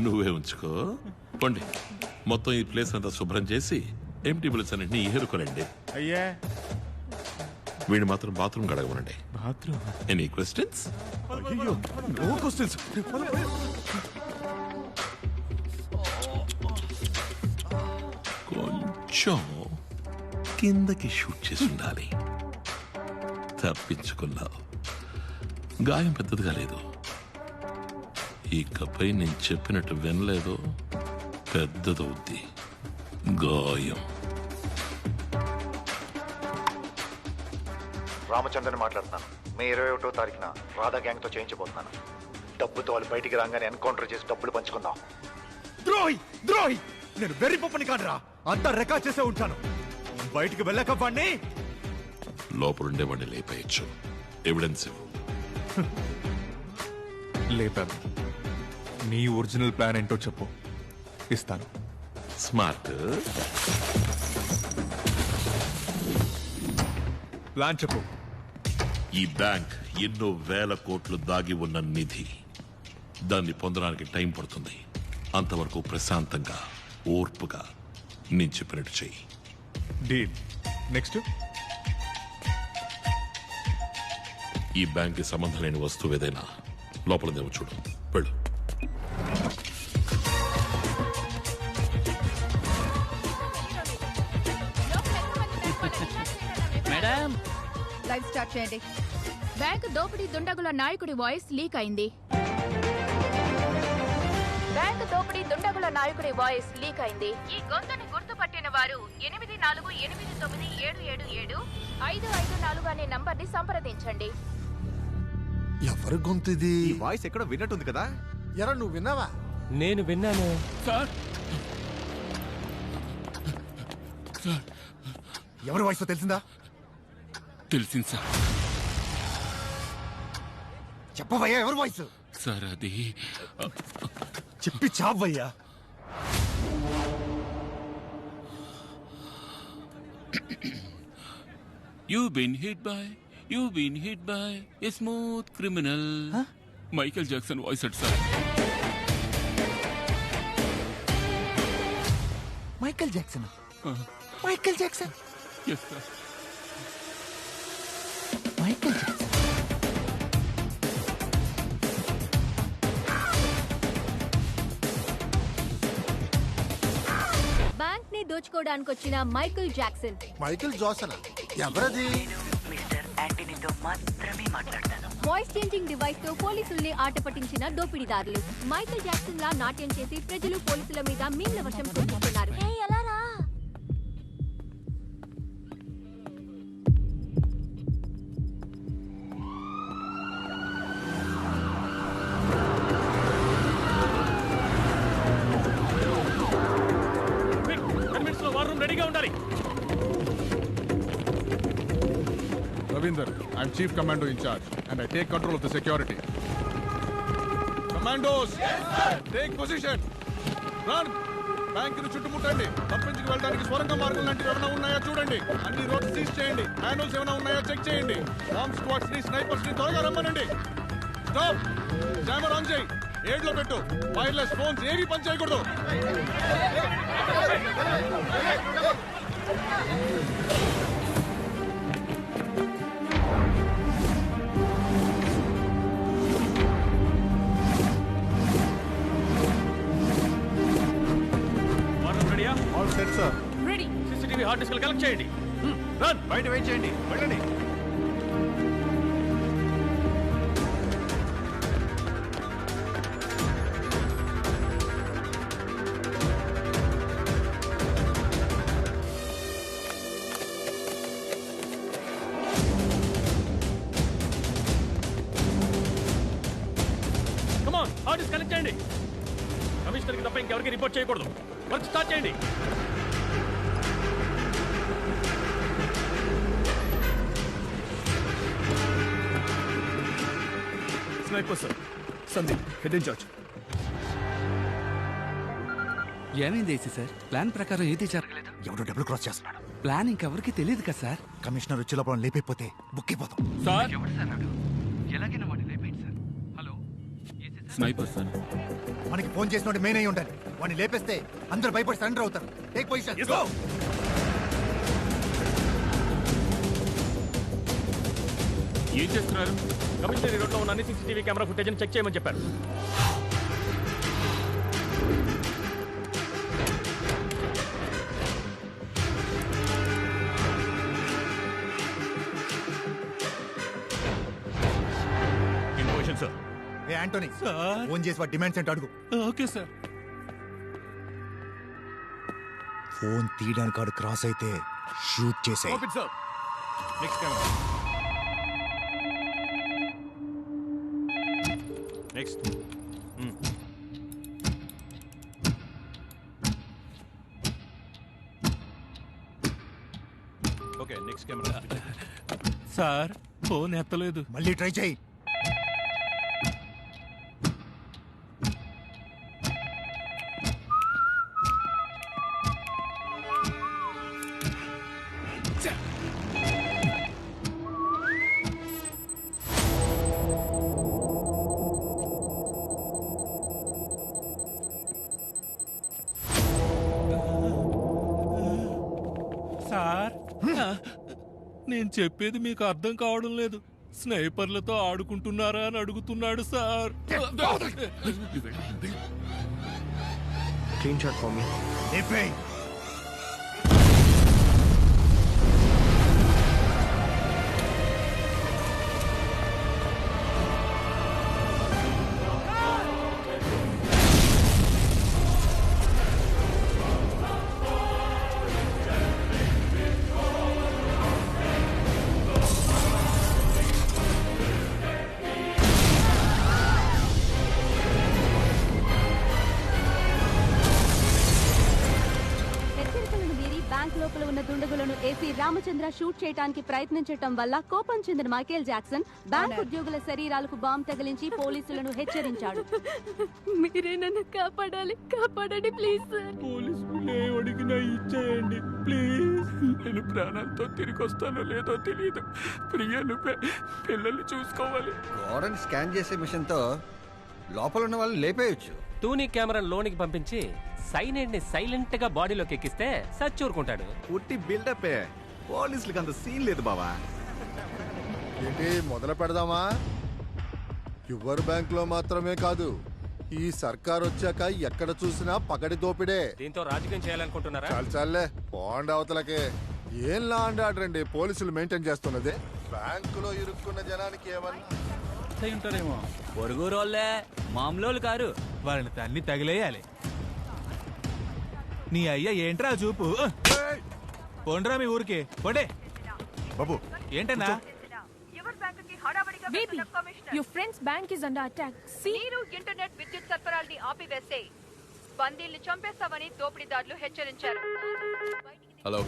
నువ్వే ఉంచుకో. పండి. మొత్తం ఈ ప్లేస్ అంతా శుభ్రం చేసి ఎంటీ బిల్స్ అన్నింటినీ ఏరుకోనండి అయ్యా. వీడు మాత్రం బాత్రూమ్ గడగమనండి బాత్రూమ్? ఎనీ క్వశ్చన్స్ అయ్యో నో క్వశ్చన్స్ కొంచెం కిందకి షూట్ చేసి ఉండాలి. తప్పించుకున్నావు. గాయం పెద్దదిగా లేదు. ఇకపై నేను చెప్పినట్టు వినలేదు. పెద్దదవుద్ది. గాయం. రామచంద్రని మాట్లాడుతున్నాను. మే ఇరవై ఒకటో తారీఖున రాధా గ్యాంగ్తో చేయించబోతున్నాను. డబ్బుతో వాళ్ళు బయటికి రాగానే ఎన్కౌంటర్ చేసి డబ్బులు పంచుకుందాం. ద్రోహి! ద్రోహి! నేను వెర్రి పప్పని కాదురా. అంతా రికార్డ్ చేసే ఉంటాను. బయటికి వెళ్ళక వాడిని లోపలుండే వాడిని లేపేయచ్చు. ఎవిడెన్స్ ఇవ్వు. లేపాను. నీ ఒరిజినల్ ప్లాన్ ఏంటో చెప్పు. ఇస్తాను. స్మార్ట్. ప్లాన్ చెప్పు. ఈ బ్యాంక్ ఎన్నో వేల కోట్లు దాగి ఉన్న నిధి. దాన్ని పొందడానికి టైం పడుతుంది. అంతవరకు ప్రశాంతంగా ఓర్పుగా నేను చెప్పినట్టు చెయ్యి. డీల్. నెక్స్ట్? ఈ బ్యాంక్కి సంబంధం లేని వస్తువు ఏదైనా లోపలదేమో చూడు. స్టార్ట్ చేయండి. బ్యాంక్ దోపిడీ దుండగుల నాయకుడి వాయిస్ లీక్ అయింది. బ్యాంక్ దోపిడీ దుండగుల నాయకుడి వాయిస్ లీక్ అయింది. ఈ గొంతుని గుర్తుపట్టిన వారు ఎనిమిది నాలుగు ఎనిమిది తొమ్మిది ఏడు ఏడు ఏడు ఐదు ఐదు నాలుగు అనే నంబర్ని సంప్రదించండి. ఎవరి గొంతు ఇది ఈ వాయిస్ ఎక్కడో విన్నట్టుంది కదా. ఎరా నువ్వు విన్నావా? నేను విన్నాను. ఎవరి వాయిస్ తెలిసిందా? తెలిసింది సార్. చెప్పవయ్యా ఎవరి వాయిస్? సార్ అది చెప్పి చావయ్యా. You been hit by you been hit by a smooth criminal Michael Jackson voice at sir Michael Jackson Michael Jackson yes sir Jackson బ్యాంక్ని దోచుకోవడానికి వచ్చిన మైకిల్ జాక్సన్ మైకేల్ జాక్సన్ ఎవరది mister యాంటనీతో మాత్రమే మాట్లాడతాను వాయిస్ చేంజింగ్ డివైస్తో పోలీసుల్ని ఆట పట్టించిన దోపిడీదారులు మైకిల్ జాక్సన్ లా నాట్యం చేసి ప్రజలు పోలీసుల మీద మీన్ల వర్షం కురిపిస్తున్నారు రెడీగా ఉండాలి. Ravinder I'm chief commando in-charge and I take control of the security commandos take position run బ్యాంకును చుట్టుముట్టండి. తప్పించుకు వెళ్ళడానికి స్వరంగ మార్గం లాంటివి ఏమైనా ఉన్నాయా చూడండి. అన్ని రోడ్స్ సీజ్ చేయండి. మాన్యువల్స్ ఏమైనా ఉన్నాయా చెక్ చేయండి. బాంబ్ స్క్వాడ్స్ని స్నైపర్స్ని త్వరగా రమ్మనండి. స్టాప్ జామర్ ఆన్ చేయి. ఏడ్లో పెట్టు. వైర్లెస్ ఫోన్స్ ఏవి పని చేయకూడదు. All set sir ready CCTV hard disk collect చేయండి. రన్ బయట వెయిట్ చేయండి. వెళ్ళండి. వర్క్ స్టార్ట్ చేయండి sniper sir Sandeep head in-charge ఏమైంది ఏసీ సార్? ప్లాన్ ప్రకారం ఏది జరగలేదు ఎవడో డబుల్ క్రాస్ చేస్తున్నాడు. ప్లాన్ ఇంకెవరికి తెలియదు కదా సార్? కమిషనర్ వచ్చే లోపల లేపైపోతే బుక్ అయిపోతాం సార్? ఎవడు సార్ నాడు ఎలాగైనా వాడిని లేపేయండి సార్ హలో స్నైపర్ సార్. మనకి ఫోన్ చేసిన మెయిన్ అయి ఉండాలి వాడిని లేపేస్తే అందరూ భయపడి సరెండర్ అవుతారు. టేక్ పొజిషన్ ఏం చేస్తున్నారు? కమిషనరీ రోడ్లో ఉన్న అన్ని సీసీటీవీ కెమెరా ఫుటేజ్ చెక్ చేయమని చెప్పారు. సార్ ఏ ఆంటోనీ ఫోన్ చేసి వాడి డిమాండ్స్ ఏంటో అడుగు. Okay sir. ఫోన్ తీయడానికి వాడు క్రాస్ అయితే షూట్ చేసే sir next camera next okay next camera sir phone ఎత్తలేదు. మళ్ళీ ట్రై చేయి. నేను చెప్పేది మీకు అర్థం కావడం లేదు. స్నైపర్లతో ఆడుకుంటున్నారా అని అడుగుతున్నాడు sir. Clean shot for me లోపల ఉన్న దుండగులను ఏసీ రామచంద్ర షూట్ చేయడానికి ప్రయత్నించటం వల్ల కోపం చెందిన మైకేల్ జాక్సన్ బ్యాంక్ ఉద్యోగుల శరీరాలకు బాంబు తగిలించి పోలీసులను హెచ్చరించాడు. మీరే నన్ను కాపాడాలి. కాపాడండి ప్లీజ్ సార్. పోలీసులు అడిగినా ఇచ్చేయండి. ప్లీజ్. నేను ప్రాణాలతో తిరిగి వస్తానో లేదో తెలియదు ప్రియను పిల్లల్ని చూసుకోవాలి. గోడని స్కాన్ చేసే మిషన్తో లోపల ఉన్న వాళ్ళు లేపేయచ్చు. టూనీ కెమెరా లోనికి పంపించి సైనైడ్ని సైలెంట్గా బాడీలోకి ఎక్కిస్తే సచ్చూరుకుంటాడు ఉట్టి బిల్డప్ పోలీసులకి అంత సీన్ లేదు బావా. ఏంటి మొదలు పెడదామా? యువర్ బ్యాంక్లో మాత్రమే కాదు ఈ సర్కార్ వచ్చాక ఎక్కడ చూసినా పగడి దోపిడే. దీంతో రాజకీయం చేయాలనుకుంటున్నారా? చాలు చాలే పోండి అవతలకే. ఏం లా అండ్ ఆర్డర్ అండి పోలీసులు మెయింటైన్ చేస్తున్నది? బ్యాంకులో ఇరుక్కున్న జనానికి ఏమన్నా? ఉంటారేమో. పొరుగు రోల్లే మామూలు కారు. వాళ్ళని తన్ని తగిలేయాలి. నీ అయ్య ఏంట్రా చూపు? పోండ్రా మీ ఊరికి. పోండే. బాబు ఏంటన్నా? Baby your friends bank is under attack మీరు ఇంటర్నెట్ విద్యుత్ సరఫరాల్ని ఆపివేసే. బందీల్ని చంపేస్తామని దోపిడీదారులు హెచ్చరించారు. హలో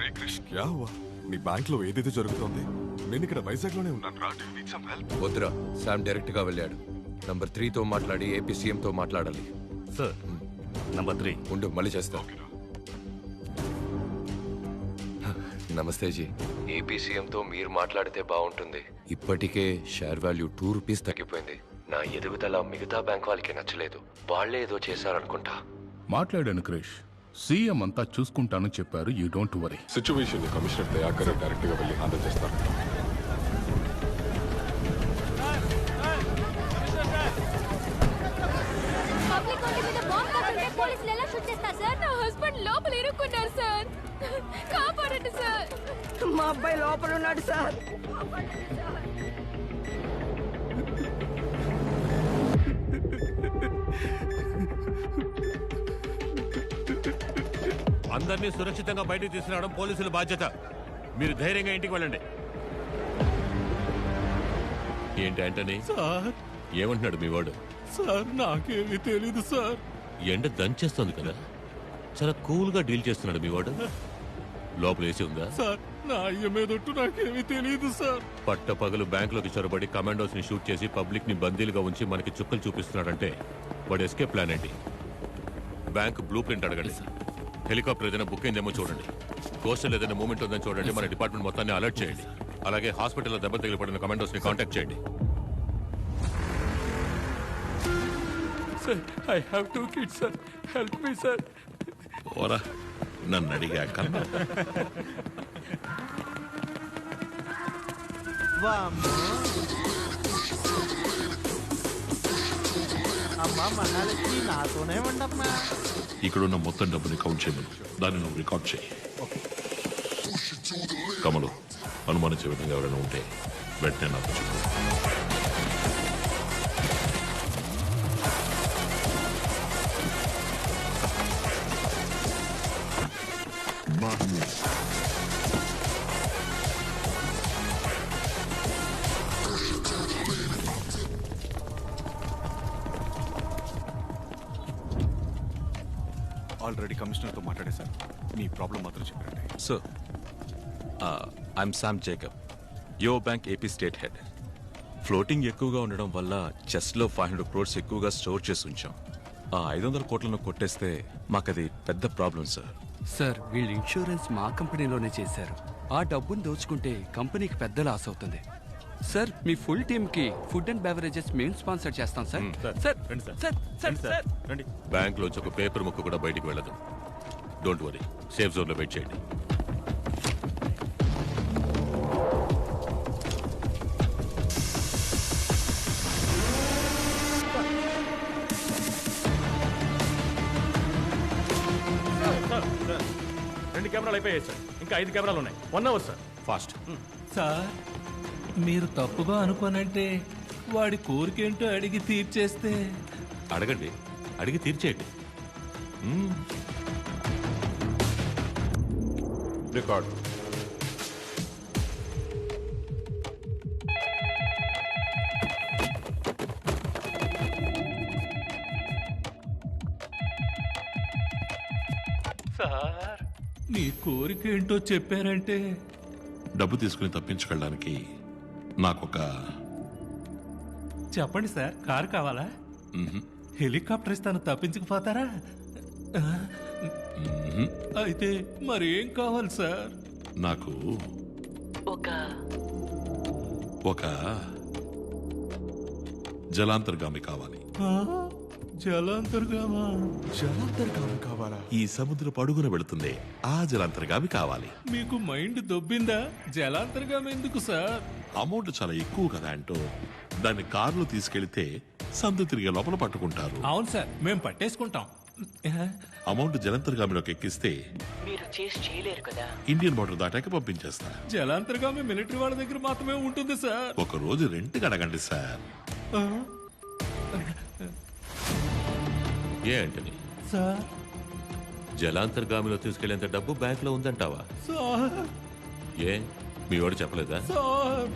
రే క్రిష్ క్యా హువా? నీ బ్యాంక్లో ఏదైతే జరుగుతోంది నేను ఇక్కడ వైజాగ్లోనే ఉన్నాను రా నీడ్ సమ్ హెల్ప్ వద్దురా శామ్ డైరెక్ట్గా వెళ్ళాడు. నంబర్ త్రీ తో మాట్లాడి ఏపీ సీఎం తో మాట్లాడాలి. సార్ నంబర్ త్రీ ఉండు మళ్ళీ చేస్తా. నమస్తే జీ. ఏపీ సీఎం తో మీరు మాట్లాడితే బాగుంటుంది. ఇప్పటికే షేర్ వాల్యూ టూ రూపీస్ తగ్గిపోయింది. నా ఎదుగుదల మిగతా బ్యాంక్ వాళ్ళకి నచ్చలేదు. వాళ్ళే ఏదో చేశారనుకుంటా. మాట్లాడాను క్రిష్. సీఎం అంతా చూసుకుంటాను చెప్పారు. You don't worry. Situation commissioner Dayakar డైరెక్ట్గా వెళ్ళి హ్యాండిల్ చేస్తారు. కాపాడండి సార్. మా అబ్బాయి లోపల ఉన్నాడు సార్. అందరినీ సురక్షితంగా బయటకు తీసుకురావడం పోలీసుల బాధ్యత. మీరు ధైర్యంగా ఇంటికి వెళ్ళండి. ఏంటి ఆంటనీ? సార్. ఏమంటున్నాడు మీ వాడు? సార్ నాకేమీ తెలీదు సార్. ఎండ దంచేస్తుంది కదా. చాలా కూల్గా డీల్ చేస్తున్నాడు మీ వాడు. లోపల వేసి ఉందా? సార్ నా అయ్య మీదొట్టు నాకేమీ తెలీదు సార్. పట్ట పగలు బ్యాంకులోకి చొరబడి కమాండోస్ని షూట్ చేసి పబ్లిక్ని బందీలుగా ఉంచి మనకి చుక్కలు చూపిస్తున్నాడంటే వాడు ఎస్కేప్ ప్లాన్ ఏంటి? బ్యాంక్ బ్లూ ప్రింట్ అడగండి. హెలికాప్టర్ ఏదైనా బుక్ అయిందేమో చూడండి. కోస్టల్ ఏదైనా మూమెంట్ ఉందని చూడండి. మన డిపార్ట్మెంట్ మొత్తాన్ని అలర్ట్ చేయండి. అలాగే హాస్పిటల్లో దెబ్బ తగిలిపడిన కమాండోస్ని కాంటాక్ట్ చేయండి. Sir I have two kids sir help me sir ఓరా నన్ను అడిగాక అమ్మా మహాలక్ష్మి నాతోనే ఉండమ్మా. ఇక్కడున్న మొత్తం డబ్బుని కౌంట్ చేయమను. దాన్ని నువ్వు రికార్డ్ చేయి. కమలు అనుమానించే విధంగా ఎవరైనా ఉంటే వెంటనే నాకు చెప్పు. ఆల్రెడీ కమిషనర్తో మాట్లాడేశాను మీ ప్రాబ్లం మాత్రం చెప్పండి sir I'm Sam Jacob yo bank AP state head floating ఎక్కువగా ఉండడం వల్ల చెస్ట్లో ఫైవ్ హండ్రెడ్ క్రోర్స్ ఎక్కువగా స్టోర్ చేసి ఉంచాం. ఆ ఐదు వందల కోట్లను కొట్టేస్తే మాకది పెద్ద ప్రాబ్లం సార్ సార్ వీళ్ళు ఇన్సూరెన్స్ మా కంపెనీలోనే చేశారు. ఆ డబ్బును దోచుకుంటే కంపెనీకి పెద్ద లాస్ అవుతుంది. సార్ మీ ఫుల్ టీమ్కి ఫుడ్ అండ్ బెవరేజెస్ మేము స్పాన్సర్ చేస్తాం sir. Sir. Sir sir. Sir bank లోంచి ఒక పేపర్ ముక్క కూడా బయటికి వెళ్ళదు. Don't worry. సేఫ్ జోన్లో వెయిట్ చేయండి. రెండు కెమెరాలు అయిపోయాయి సార్. ఇంకా ఐదు కెమెరాలు ఉన్నాయి. One hour sir fast sir మీరు తప్పుగా అనుకోనంటే వాడి కోరికేంటో అడిగి తీర్చేస్తే. అడగండి. అడిగి తీర్చేయండి. రికార్డ్. సార్ నీ కోరికేంటో చెప్పారంటే. డబ్బు తీసుకుని తప్పించుకెళ్ళడానికి నాకొక చెప్పండి సార్ కారు కావాలా? హెలికాప్టర్ ఇస్తాను తప్పించకపోతారా? అయితే మరి ఏం కావాలి సార్? నాకు ఒక ఒక జలాంతర్గామి కావాలి? జలాంతర్గామా? జలాంతర్గామి కావాలా? ఈ సముద్ర పడుగున వెళుతుంది ఆ జలాంతర్గామి కావాలి. మీకు మైండ్ దొబ్బిందా? జలాంతర్గామి ఎందుకు సార్? అమౌంట్ చాలా ఎక్కువ కదా అంటూ దాన్ని కారులో తీసుకెళ్తే సందు తిరిగే లోపల పట్టుకుంటారు. అవును సార్ మేము పట్టేసుకుంటాం. అమౌంట్ జలంతర్గామిలోకి ఎక్కిస్తే మీరు చేసి చేయలేరు కదా. ఇండియన్ బార్డర్ దాటాక పంపించేస్తా. జలాంతర్గామి మిలిటరీ వాళ్ళ దగ్గర మాత్రమే ఉంటుంది సార్. ఒక రోజు రెంట్ అడగండి సార్? ఏ అంటని సార్. జలాంతర్గామిలో తీసుకెళ్ళేంత డబ్బు బ్యాంక్లో ఉందంటావా ఏ? మీ వాడు చెప్పలేదా? సార్